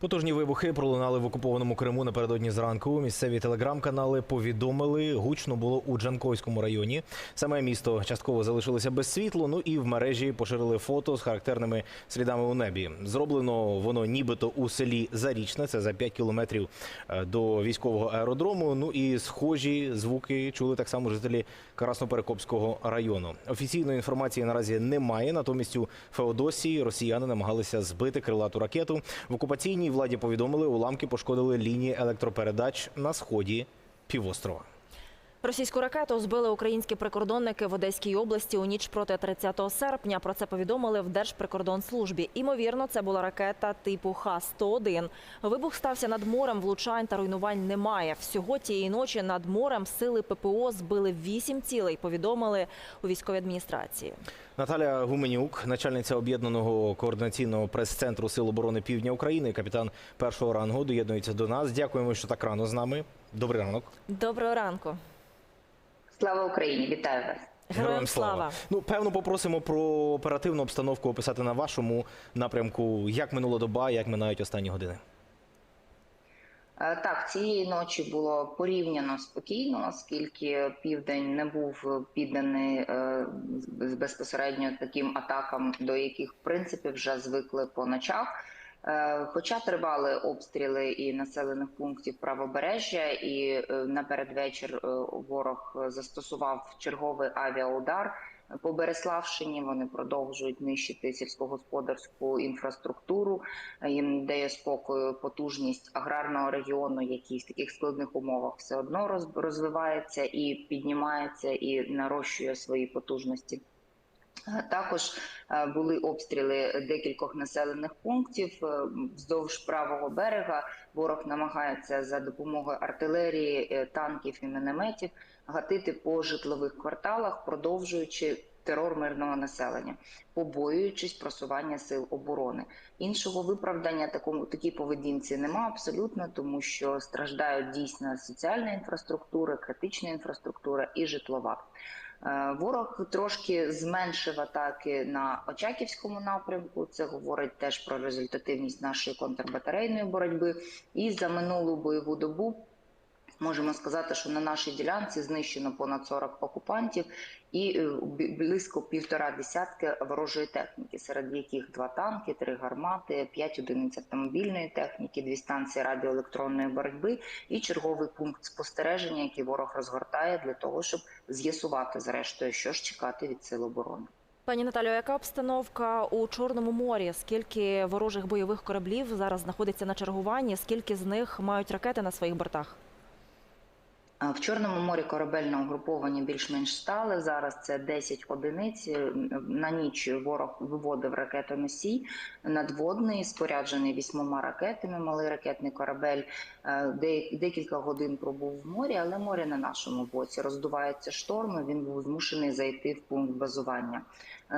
Потужні вибухи пролунали в окупованому Криму напередодні зранку. Місцеві телеграм-канали повідомили, гучно було у Джанкойському районі. Саме місто частково залишилося без світлу. Ну і в мережі поширили фото з характерними слідами у небі. Зроблено воно нібито у селі Зарічне, це за 5 кілометрів е, до військового аеродрому. Ну і схожі звуки чули так само жителі Красноперекопського району. Офіційної інформації наразі немає. Натомість у Феодосії росіяни намагалися збити крилату ракету. В окупаційній владі повідомили, уламки пошкодили лінії електропередач на сході півострова. Російську ракету збили українські прикордонники в Одеській області у ніч проти 30 серпня. Про це повідомили в Держприкордонслужбі. Імовірно, це була ракета типу Х-101. Вибух стався над морем, влучань та руйнувань немає. Всього тієї ночі над морем сили ППО збили вісім цілей, повідомили у військовій адміністрації. Наталя Гуменюк, начальниця об'єднаного координаційного прес-центру Сил оборони Півдня України, капітан першого рангу, доєднується до нас. Дякуємо, що так рано з нами. Добрий ранок. Доброго ранку. Слава Україні! Вітаю вас! Героям слава. Ну, певно, попросимо про оперативну обстановку описати на вашому напрямку. Як минула доба, як минають останні години. Е, Так, цієї ночі було порівняно спокійно, оскільки південь не був підданий е, безпосередньо таким атакам, до яких в принципі вже звикли по ночах. Е, Хоча тривали обстріли і населених пунктів правобережжя, і е, напередвечір е, ворог застосував черговий авіаудар по Береславщині. Вони продовжують нищити сільськогосподарську інфраструктуру. Їм дає спокою потужність аграрного регіону, який в таких складних умовах все одно роз- розвивається і піднімається і нарощує свої потужності. Також е, були обстріли декількох населених пунктів е, вздовж правого берега. Ворог намагається за допомогою артилерії, е, танків і мінометів гатити по житлових кварталах, продовжуючи терор мирного населення, побоюючись просування сил оборони. Іншого виправдання такому такій поведінці нема абсолютно, тому що страждають дійсно соціальна інфраструктура, критична інфраструктура і житлова. Е, Ворог трошки зменшив атаки на Очаківському напрямку. Це говорить теж про результативність нашої контрбатарейної боротьби. І за минулу бойову добу можемо сказати, що на нашій ділянці знищено понад 40 окупантів і е, близько півтора десятки ворожої техніки, серед яких два танки, три гармати, п'ять одиниць автомобільної техніки, дві станції радіоелектронної боротьби і черговий пункт спостереження, який ворог розгортає для того, щоб з'ясувати зрештою, що ж чекати від сил оборони. Пані Наталю, яка обстановка у Чорному морі? Скільки ворожих бойових кораблів зараз знаходиться на чергуванні? Скільки з них мають ракети на своїх бортах? В Чорному морі корабельне угруповання більш-менш стали. Зараз це 10 одиниць. На ніч ворог виводив ракетоносій надводний, споряджений вісьмома ракетами. Малий ракетний корабель е, декілька годин пробув в морі, але море на нашому боці роздувається шторми. Він був змушений зайти в пункт базування.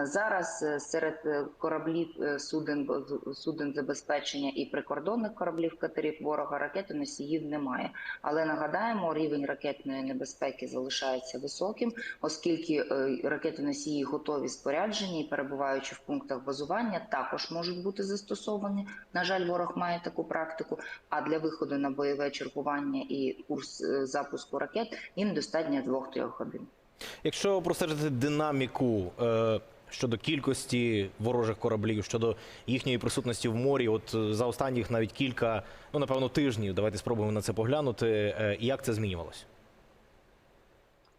Зараз е, серед е, кораблів е, суден суден забезпечення і прикордонних кораблів катерів ворога ракетоносіїв немає. Але нагадаємо, рівень ракетної небезпеки залишається високим, оскільки ракетоносії готові споряджені і перебуваючи в пунктах базування, також можуть бути застосовані. На жаль, ворог має таку практику. А для виходу на бойове чергування і курс запуску ракет їм достатньо 2-3 годин. Якщо простежити динаміку щодо кількості ворожих кораблів, щодо їхньої присутності в морі, от е, за останніх навіть кілька, ну напевно, тижнів, давайте спробуємо на це поглянути. Е, як це змінювалося?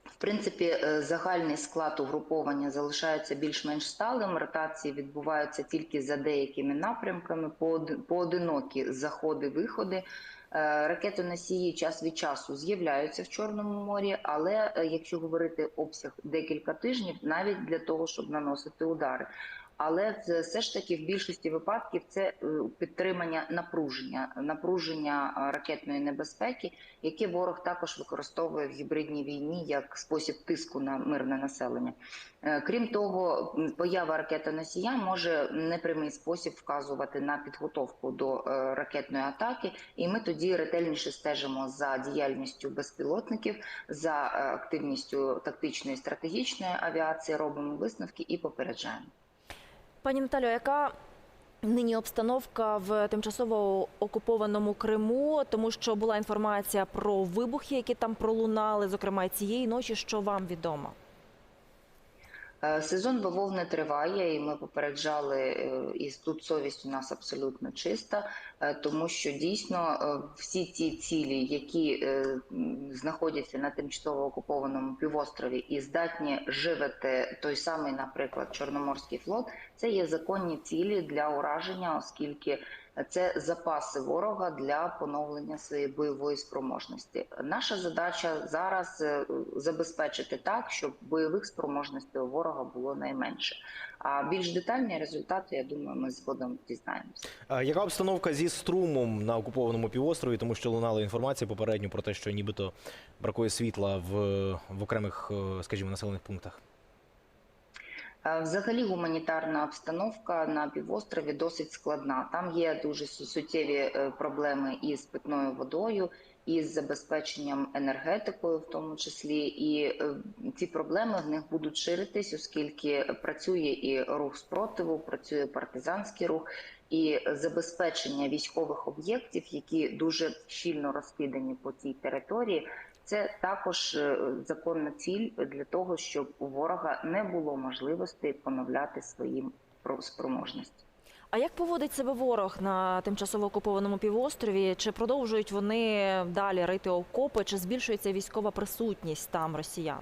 В принципі, е, загальний склад угруповання залишається більш-менш сталим. Ротації відбуваються тільки за деякими напрямками, пооди- поодинокі заходи-виходи. Е, Ракетоносії час від часу з'являються в Чорному морі, але е, якщо говорити обсяг декілька тижнів, навіть для того, щоб наносити удари. Але це все ж таки в більшості випадків це е, підтримання напруження, напруження ракетної небезпеки, яке ворог також використовує в гібридній війні як спосіб тиску на мирне населення. Е, Крім того, поява ракетоносія може непрямий спосіб вказувати на підготовку до е, ракетної атаки, і ми тоді ретельніше стежимо за діяльністю безпілотників, за активністю тактичної і стратегічної авіації, робимо висновки і попереджаємо. Пані Наталю, яка нині обстановка в тимчасово окупованому Криму, тому що була інформація про вибухи, які там пролунали, зокрема цієї ночі. Що вам відомо? Е, Сезон бавовни триває, і ми попереджали, е, і тут совість у нас абсолютно чиста, тому що дійсно е, всі ті цілі, які е, знаходяться на тимчасово окупованому півострові і здатні живити той самий, наприклад, Чорноморський флот, це є законні цілі для ураження, оскільки це запаси ворога для поновлення своєї бойової спроможності. Наша задача зараз е, забезпечити так, щоб бойових спроможностей у ворога було найменше. А більш детальні результати, я думаю, ми згодом дізнаємося. Яка обстановка зі струмом на окупованому півострові? Тому що лунала інформація попередньо про те, що нібито бракує світла в, в окремих, е, скажімо, населених пунктах. Е, Взагалі гуманітарна обстановка на півострові досить складна. Там є дуже суттєві е, проблеми із питною водою, із забезпеченням енергетикою, в тому числі, і е, ці проблеми в них будуть ширитись, оскільки працює і рух спротиву, працює партизанський рух. І забезпечення військових об'єктів, які дуже щільно розкидані по цій території, це також е, законна ціль для того, щоб у ворога не було можливості поновляти свої про- спроможності. А як поводить себе ворог на тимчасово окупованому півострові? Чи продовжують вони далі рити окопи, чи збільшується військова присутність там росіян?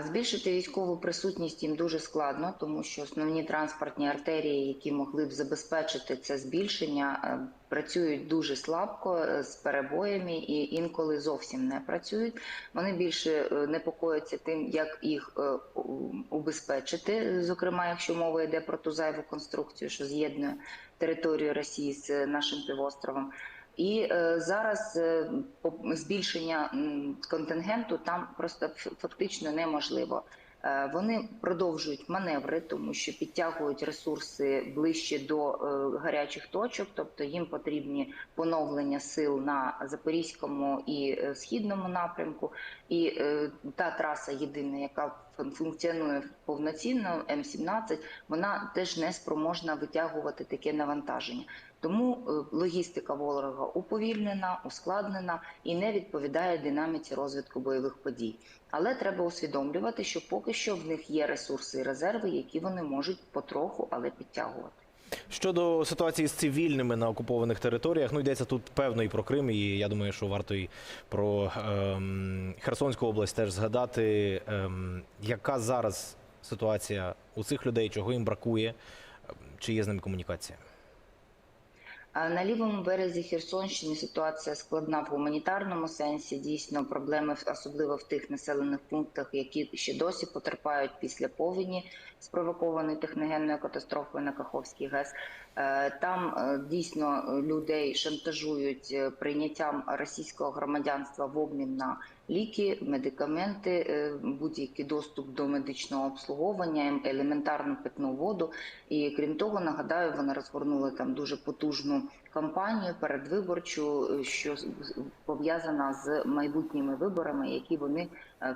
Збільшити військову присутність їм дуже складно, тому що основні транспортні артерії, які могли б забезпечити це збільшення, е, працюють дуже слабко е, з перебоями і інколи зовсім не працюють. Вони більше е, непокояться тим, як їх убезпечити, зокрема, якщо мова йде про ту зайву конструкцію, що з'єднує територію Росії з нашим півостровом. І е, зараз е, збільшення контингенту там просто фактично неможливо. Е, Вони продовжують маневри, тому що підтягують ресурси ближче до гарячих точок, тобто їм потрібні поновлення сил на запорізькому і східному напрямку. І та траса єдина, яка фун- функціонує повноцінно, М17, вона теж не спроможна витягувати таке навантаження. Тому е, логістика ворога уповільнена, ускладнена і не відповідає динаміці розвитку бойових подій. Але треба усвідомлювати, що поки що в них є ресурси і резерви, які вони можуть потроху, але підтягувати. Щодо ситуації з цивільними на окупованих територіях, ну йдеться тут певно і про Крим, і я думаю, що варто і про ем, Херсонську область теж згадати. Ем, яка зараз ситуація у цих людей, чого їм бракує, чи є з ними комунікація? На лівому березі Херсонщини ситуація складна в гуманітарному сенсі. Дійсно, проблеми особливо в тих населених пунктах, які ще досі потерпають після повені, спровокованої техногенною катастрофою на Каховській ГЕС. Е, Там е, дійсно людей шантажують е, прийняттям російського громадянства в обмін на ліки, медикаменти, будь-який доступ до медичного обслуговування, ем- елементарну питну воду. І крім того, нагадаю, вони розгорнули там дуже потужну кампанію передвиборчу, що пов'язана з майбутніми виборами, які вони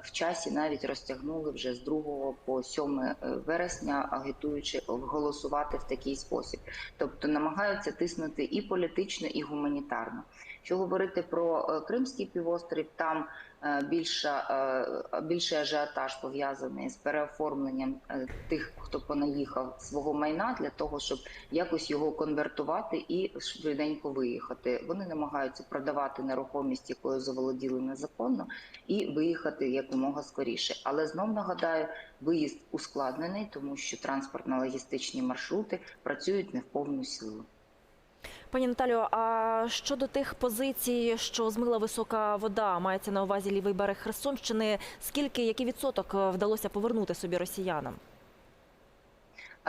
в часі навіть розтягнули вже з 2 по 7 е, вересня, агітуючи голосувати в такий спосіб. Тобто намагаються тиснути і політично, і гуманітарно. Що говорити про е, Кримський півострів, там більше більша, е, більший ажіотаж пов'язаний з переоформленням е, тих, хто понаїхав свого майна для того, щоб якось його конвертувати і швиденько виїхати. Вони намагаються продавати нерухомість, якою заволоділи незаконно, і виїхати якомога скоріше. Але знов нагадаю, виїзд ускладнений, тому що транспортно-логістичні маршрути працюють не в повну силу. Пані Наталю, а щодо тих позицій, що змила висока вода, мається на увазі лівий берег Херсонщини, скільки, який відсоток е, вдалося повернути собі росіянам?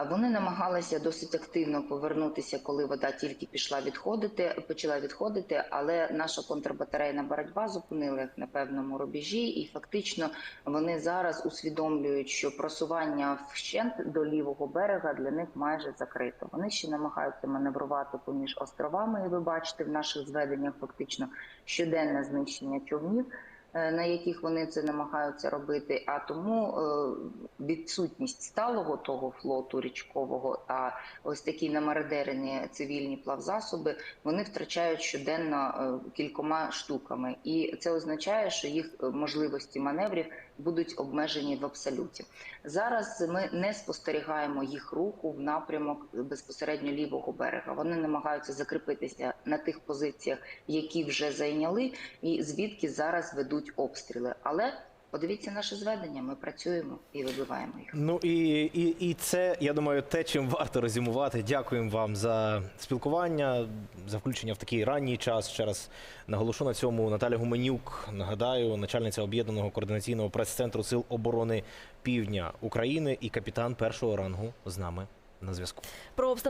Вони намагалися досить активно повернутися, коли вода тільки пішла відходити, почала відходити, але наша контрбатарейна боротьба зупинила їх на певному рубежі, і фактично вони зараз усвідомлюють, що просування вщент до лівого берега для них майже закрито. Вони ще намагаються маневрувати поміж островами, і ви бачите в наших зведеннях фактично щоденне знищення човнів. Е, на яких вони це намагаються робити. А тому е, відсутність сталого того флоту річкового, а ось такі намародерені цивільні плавзасоби, вони втрачають щоденно е, кількома штуками, і це означає, що їх можливості маневрів будуть обмежені в абсолюті. Зараз ми не спостерігаємо їх руху в напрямок безпосередньо лівого берега. Вони намагаються закріпитися на тих позиціях, які вже зайняли, і звідки зараз ведуть обстріли. Але подивіться наше зведення. Ми працюємо і вибиваємо їх. Ну і, і, і це, я думаю, те, чим варто резюмувати. Дякуємо вам за спілкування, за включення в такий ранній час. Ще раз наголошу на цьому. Наталя Гуменюк, нагадаю, начальниця об'єднаного координаційного прес-центру Сил оборони Півдня України і капітан першого рангу з нами на зв'язку. Про